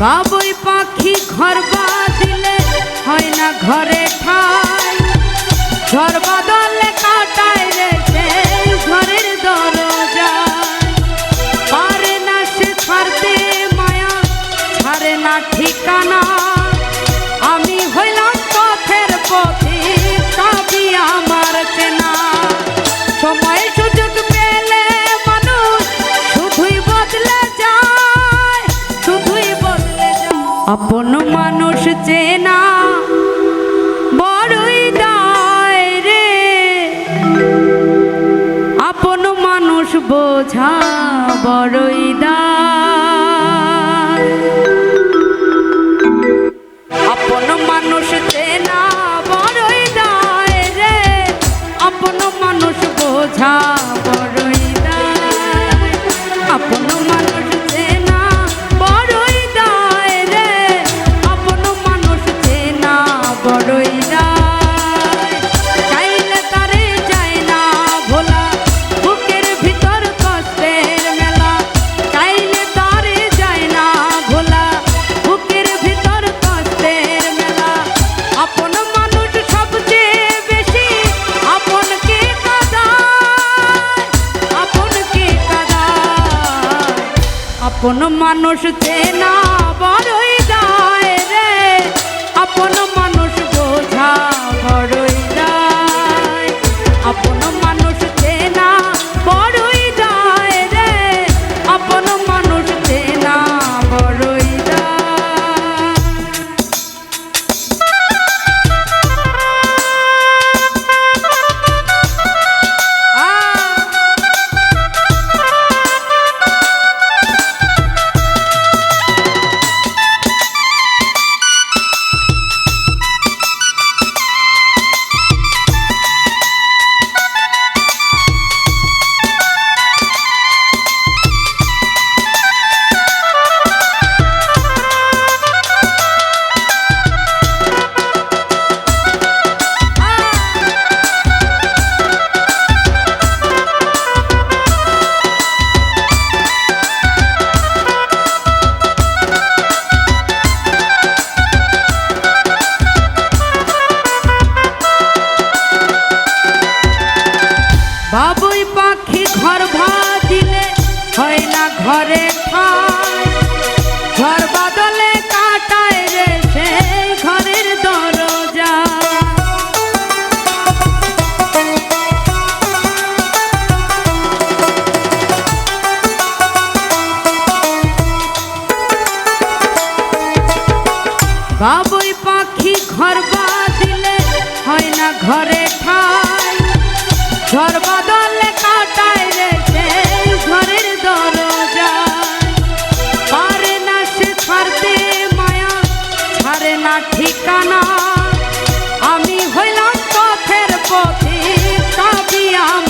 বাবুই পাখি ঘর দিলে হয় না ঘরে ঠাই। ঘর বাদলে কাটায় রে ঘরের দরজা পারে না সে ছাড়তে মায়া, ছাড়ে না ঠিকানা। বোঝা বড়ই দা কোন মানুষ চেনা বড়ই যায় রে। আপন মানুষ ঘরে ঠাই। সর্বদল কাটায় রে সেই ঘরের দরজায় পারে না সে ছাড়তে মায়া, ছাড়ে না ঠিকানা। আমি হইলাম পথের পথে কাবি আমার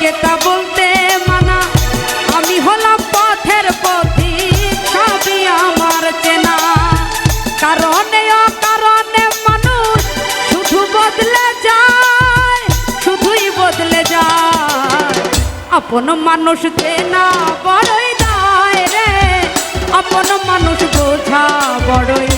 লোকে বলতে মানা। আমি হলাম পথের পথিক, সবই আমার চেনা। কারণে মানুষ শুধু বদলে যায়, শুধুই বদলে যায়। আপন মানুষ চেনা বড়ই দায় রে। আপন মানুষ বোঝা বড়ই